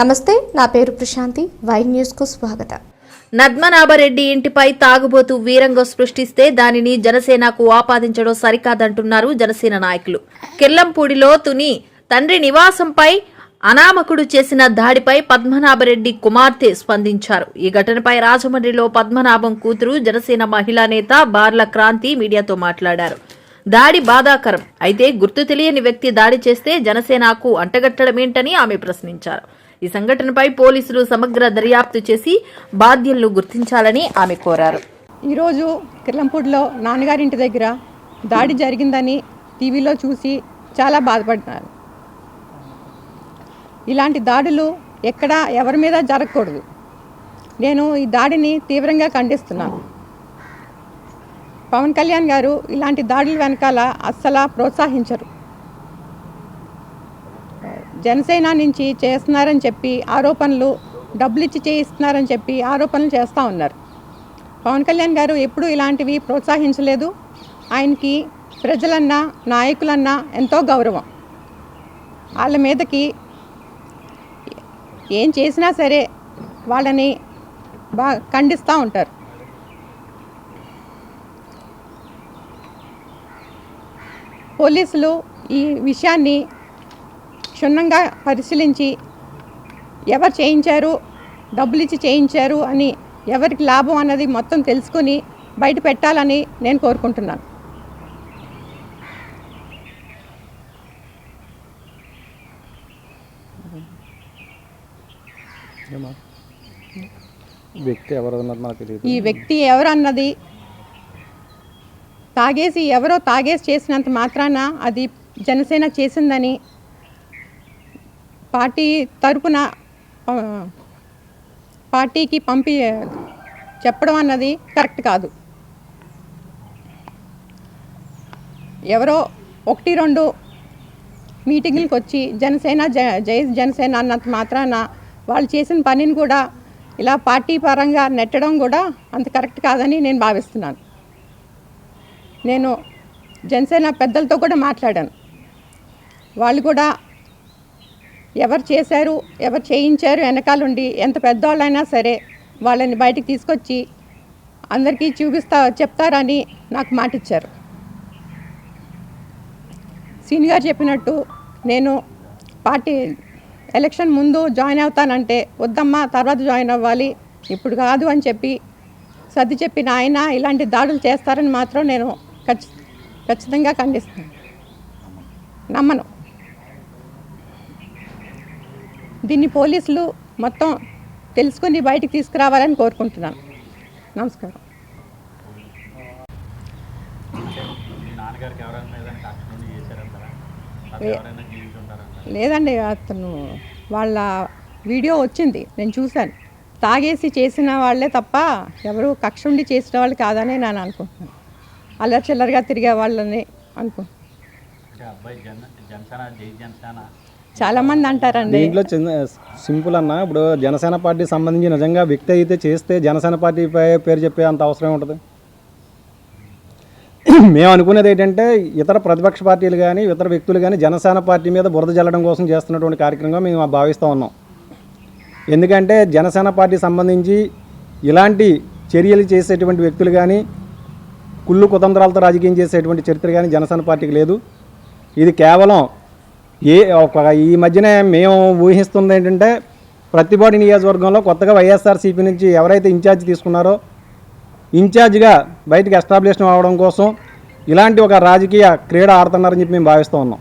నమస్తే నా పేరు ప్రశాంతి. వై న్యూస్కు స్వాగతం. నద్మనాభరెడ్డి ఇంటిపై తాగుబోతు వీరంగం సృష్టిస్తే దానిని జనసేనకు ఆపాదించడం సరికాదంటున్నారు జనసేన నాయకులు. కిర్లంపూడిలో తుని తండ్రి నివాసంపై అనామకుడు చేసిన దాడిపై పద్మనాభరెడ్డి కుమార్తె స్పందించారు. ఈ ఘటనపై రాజమండ్రిలో పద్మనాభం కూతురు జనసేన మహిళా నేత బార్ల క్రాంతి మీడియాతో మాట్లాడారు. దాడి బాధాకరం. అయితే గుర్తు తెలియని వ్యక్తి దాడి చేస్తే జనసేనకు అంటగట్టడమేంటని ఆమె ప్రశ్నించారు. ఈ సంఘటనపై పోలీసులు సమగ్ర దర్యాప్తు చేసి బాధ్యులను గుర్తించాలని ఆమె కోరారు. ఈరోజు కిర్లంపూడిలో నాన్నగారింటి దగ్గర దాడి జరిగిందని టీవీలో చూసి చాలా బాధపడ్డాను ఇలాంటి దాడులు ఎక్కడ ఎవరి మీద జరగకూడదు. నేను ఈ దాడిని తీవ్రంగా ఖండిస్తున్నాను. పవన్ కళ్యాణ్ గారు ఇలాంటి దాడుల వెనకాల అస్సలు ప్రోత్సహించరు. జనసేన నుంచి చేస్తున్నారని చెప్పి ఆరోపణలు డబ్బులు ఇచ్చి చేయిస్తున్నారని చెప్పి ఆరోపణలు చేస్తూ ఉన్నారు. పవన్ కళ్యాణ్ గారు ఎప్పుడూ ఇలాంటివి ప్రోత్సహించలేదు. ఆయనకి ప్రజలన్నా నాయకులన్నా ఎంతో గౌరవం. వాళ్ళ మీదకి ఏం చేసినా సరే వాళ్ళని బాగా ఖండిస్తూ ఉంటారు. పోలీసులు ఈ విషయాన్ని క్షుణ్ణంగా పరిశీలించి ఎవరు చేయించారు డబ్బులు ఇచ్చి చేయించారు అని ఎవరికి లాభం అన్నది మొత్తం తెలుసుకొని బయట పెట్టాలని నేను కోరుకుంటున్నాను? వ్యక్తి తెలియదు ఈ వ్యక్తి ఎవరు అన్నది తాగేసి ఎవరో తాగేసి చేసినంత మాత్రాన అది జనసేన చేసిందని పార్టీ తరపున పార్టీకి పంపి చెప్పడం అన్నది కరెక్ట్ కాదు. ఎవరో ఒకటి రెండు మీటింగులకు వచ్చి జనసేన జై జనసేన అన్నంత మాత్రాన వాళ్ళు చేసిన పనిని కూడా ఇలా పార్టీ పరంగా నెట్టడం కూడా అంత కరెక్ట్ కాదని నేను భావిస్తున్నాను. నేను జనసేన పెద్దలతో కూడా మాట్లాడాను. వాళ్ళు కూడా ఎవరు చేశారు ఎవరు చేయించారు వెనకాలండి ఎంత పెద్దవాళ్ళైనా సరే వాళ్ళని బయటికి తీసుకొచ్చి అందరికీ చూపిస్తా చెప్తారని నాకు మాట ఇచ్చారు సీని గారు చెప్పినట్టు నేను పార్టీ ఎలక్షన్ ముందు జాయిన్ అవుతానంటే వద్దమ్మా తర్వాత జాయిన్ అవ్వాలి ఇప్పుడు కాదు అని చెప్పి సర్ది చెప్పిన ఆయన ఇలాంటి దాడులు చేస్తారని మాత్రం నేను ఖచ్చి ఖచ్చితంగా ఖండిస్తాను. నమ్మను. దీన్ని పోలీసులు మొత్తం తెలుసుకొని బయటికి తీసుకురావాలని కోరుకుంటున్నాను. నమస్కారం. లేదండి అతను వాళ్ళ వీడియో వచ్చింది నేను చూశాను. తాగేసి చేసిన వాళ్ళే తప్ప ఎవరు కక్ష ఉండి చేసిన వాళ్ళు కాదని నేను అనుకుంటున్నాను. అల్లరి చిల్లరగా తిరిగే వాళ్ళని అనుకుంటున్నాను. చాలా మంది అంటారండి. దీంట్లో చిన్న సింపుల్ అన్న ఇప్పుడు జనసేన పార్టీ సంబంధించి నిజంగా వ్యక్తి అయితే చేస్తే జనసేన పార్టీ పేరు చెప్పే అంత అవసరం ఉంటుంది మేము అనుకునేది ఏంటంటే ఇతర ప్రతిపక్ష పార్టీలు కానీ ఇతర వ్యక్తులు కానీ జనసేన పార్టీ మీద బురద జల్లడం కోసం చేస్తున్నటువంటి కార్యక్రమంగా మేము భావిస్తూ ఉన్నాం. ఎందుకంటే జనసేన పార్టీ సంబంధించి ఇలాంటి చర్యలు చేసేటువంటి వ్యక్తులు కానీ కుళ్ళు కుతంత్రాలతో రాజకీయం చేసేటువంటి చరిత్ర కానీ జనసేన పార్టీకి లేదు. ఇది కేవలం ఏ ఒక ఈ మధ్యనే మేము ఊహిస్తుంది ఏంటంటే ప్రతిపాటి నియోజకవర్గంలో కొత్తగా వైఎస్ఆర్సీపీ నుంచి ఎవరైతే ఇన్ఛార్జ్ తీసుకున్నారో ఇన్ఛార్జ్గా బయటకు ఎస్టాబ్లిష్ అవ్వడం కోసం ఇలాంటి ఒక రాజకీయ క్రీడ ఆడుతున్నారని చెప్పి మేము భావిస్తూ ఉన్నాం.